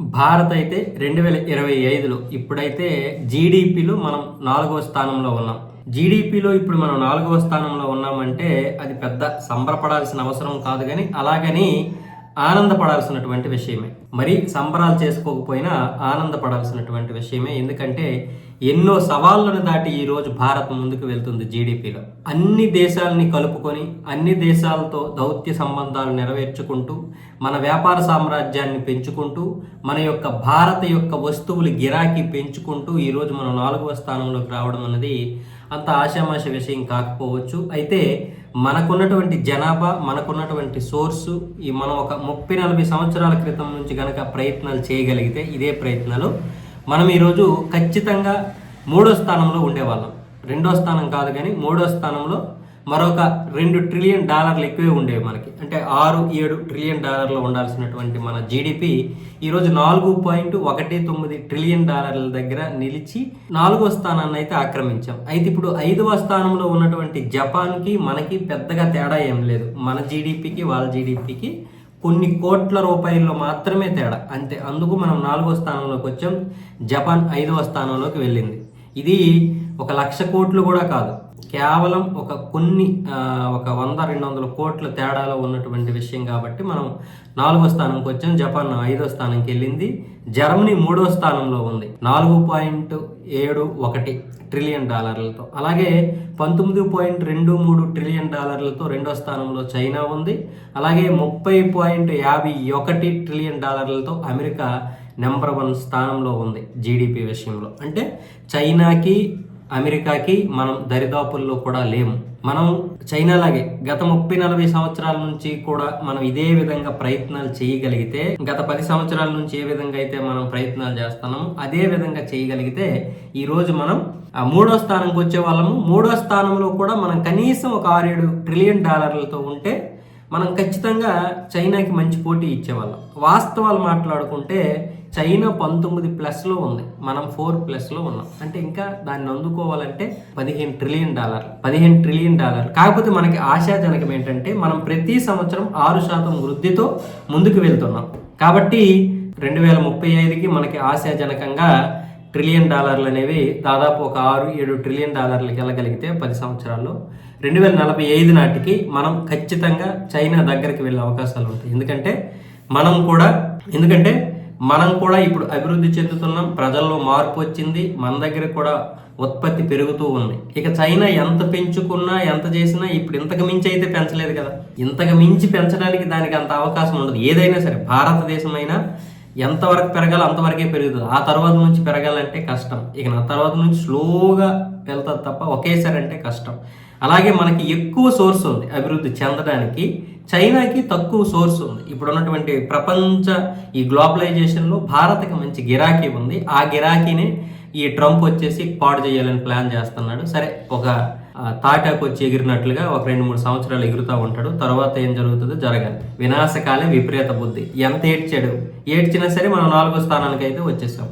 భారత్ అయితే రెండు వేల ఇరవై ఐదులో ఇప్పుడైతే జీడిపిలో మనం నాలుగవ స్థానంలో ఉన్నాం. జీడిపిలో ఇప్పుడు మనం నాలుగవ స్థానంలో ఉన్నామంటే అది పెద్ద సంబరపడాల్సిన అవసరం కాదు కానీ అలాగని ఆనందపడాల్సినటువంటి విషయమే. మరి సంబరాలు చేసుకోకపోయినా ఆనందపడాల్సినటువంటి విషయమే. ఎందుకంటే ఎన్నో సవాళ్ళను దాటి ఈరోజు భారత్ ముందుకు వెళ్తుంది జీడిపిలో. అన్ని దేశాలని కలుపుకొని అన్ని దేశాలతో దౌత్య సంబంధాలు నెరవేర్చుకుంటూ మన వ్యాపార సామ్రాజ్యాన్ని పెంచుకుంటూ మన యొక్క భారత యొక్క వస్తువులు గిరాకీ పెంచుకుంటూ ఈరోజు మనం నాలుగవ స్థానంలోకి రావడం అనేది అంత ఆశామాష విషయం కాకపోవచ్చు. అయితే మనకున్నటువంటి జనాభా మనకున్నటువంటి సోర్సు ఈ మనం ఒక ముప్పై నలభై సంవత్సరాల క్రితం నుంచి గనక ప్రయత్నాలు చేయగలిగితే ఇదే ప్రయత్నాలు. మనం ఈరోజు ఖచ్చితంగా మూడో స్థానంలో ఉండేవాళ్ళం. రెండో స్థానం కాదు కానీ మూడో స్థానంలో మరొక రెండు ట్రిలియన్ డాలర్లు ఎక్కువే ఉండేవి మనకి. అంటే ఆరు ఏడు ట్రిలియన్ డాలర్లు ఉండాల్సినటువంటి మన జీడిపి ఈరోజు నాలుగు పాయింట్ ఒకటి తొమ్మిది ట్రిలియన్ డాలర్ల దగ్గర నిలిచి నాలుగో స్థానాన్ని అయితే ఆక్రమించాం. అయితే ఇప్పుడు ఐదవ స్థానంలో ఉన్నటువంటి జపాన్కి మనకి పెద్దగా తేడా ఏం లేదు. మన జీడిపికి వాళ్ళ జీడిపికి కొన్ని కోట్ల రూపాయల్లో మాత్రమే తేడా. అంతే అందుకు మనం నాలుగో స్థానంలోకి వచ్చాం. జపాన్ ఐదవ స్థానంలోకి వెళ్ళింది. ఇది ఒక లక్ష కోట్లు కూడా కాదు. కేవలం ఒక కొన్ని ఒక వంద రెండు వందల కోట్ల తేడాలో ఉన్నటువంటి విషయం కాబట్టి మనం నాలుగో స్థానంకి వచ్చాం. జపాన్ ఐదో స్థానంకి వెళ్ళింది. జర్మనీ మూడో స్థానంలో ఉంది. నాలుగు పాయింట్ ఏడు ఒకటి ట్రిలియన్ డాలర్లతో. అలాగే పంతొమ్మిది పాయింట్ రెండు మూడు ట్రిలియన్ డాలర్లతో రెండో స్థానంలో చైనా ఉంది. అలాగే ముప్పై పాయింట్ యాభై ఒకటి ట్రిలియన్ డాలర్లతో అమెరికా నెంబర్ వన్ స్థానంలో ఉంది జీడిపి విషయంలో. అంటే చైనాకి అమెరికాకి మనం దరిదాపుల్లో కూడా లేము. మనం చైనా లాగే గత ముప్పై నలభై సంవత్సరాల నుంచి కూడా మనం ఇదే విధంగా ప్రయత్నాలు చేయగలిగితే గత పది సంవత్సరాల నుంచి ఏ విధంగా అయితే మనం ప్రయత్నాలు చేస్తున్నాము అదే విధంగా చేయగలిగితే ఈ రోజు మనం ఆ మూడో స్థానంకి వచ్చే వాళ్ళము. మూడో స్థానంలో కూడా మనం కనీసం ఒక ఆరేడు ట్రిలియన్ డాలర్లతో ఉంటే మనం ఖచ్చితంగా చైనాకి మంచి పోటీ ఇచ్చేవాళ్ళం. వాస్తవాలు మాట్లాడుకుంటే చైనా పంతొమ్మిది ప్లస్లో ఉంది. మనం ఫోర్ ప్లస్లో ఉన్నాం. అంటే ఇంకా దాన్ని అందుకోవాలంటే పదిహేను ట్రిలియన్ డాలర్ పదిహేను ట్రిలియన్ డాలర్ కాకపోతే మనకి ఆశాజనకం ఏంటంటే మనం ప్రతి సంవత్సరం ఆరు శాతం వృద్ధితో ముందుకు వెళ్తున్నాం. కాబట్టి రెండు వేల ముప్పై ఐదుకి మనకి ఆశాజనకంగా ట్రిలియన్ డాలర్లు అనేవి దాదాపు ఒక ఆరు ఏడు ట్రిలియన్ డాలర్లకి వెళ్ళగలిగితే పది సంవత్సరాల్లో రెండు వేల నలభై ఐదు నాటికి మనం ఖచ్చితంగా చైనా దగ్గరికి వెళ్ళే అవకాశాలు ఉంటాయి. ఎందుకంటే మనం కూడా ఎందుకంటే మనం కూడా ఇప్పుడు అభివృద్ధి చెందుతున్నాం ప్రజల్లో మార్పు వచ్చింది మన దగ్గర కూడా ఉత్పత్తి పెరుగుతూ ఉంది. ఇక చైనా ఎంత పెంచుకున్నా ఎంత చేసినా ఇప్పుడు ఇంతకు మించి అయితే పెంచలేదు కదా. ఇంతకు మించి పెంచడానికి దానికి అంత అవకాశం ఉండదు. ఏదైనా సరే భారతదేశం అయినా ఎంతవరకు పెరగాలో అంతవరకే పెరుగుతుంది. ఆ తర్వాత నుంచి పెరగాలంటే కష్టం. ఇక నా తర్వాత నుంచి స్లోగా వెళ్తుంది తప్ప ఒకేసారి అంటే కష్టం. అలాగే మనకి ఎక్కువ సోర్స్ ఉంది అభివృద్ధి చెందడానికి. చైనాకి తక్కువ సోర్స్ ఉంది. ఇప్పుడు ఉన్నటువంటి ప్రపంచ ఈ గ్లోబలైజేషన్లో భారత్కి మంచి గిరాకీ ఉంది. ఆ గిరాకీని ఈ ట్రంప్ వచ్చేసి పాడు చేయాలని ప్లాన్ చేస్తున్నాడు. సరే ఒక తాటాకు వచ్చి ఎగిరినట్లుగా ఒక రెండు మూడు సంవత్సరాలు ఎగురుతూ ఉంటాడు. తర్వాత ఏం జరుగుతుందో జరగాలి. వినాశకాలే విపరీత బుద్ధి. ఎంత ఏడ్చాడు? ఏడ్చినా సరే మనం నాలుగో స్థానానికి అయితే వచ్చేసాం.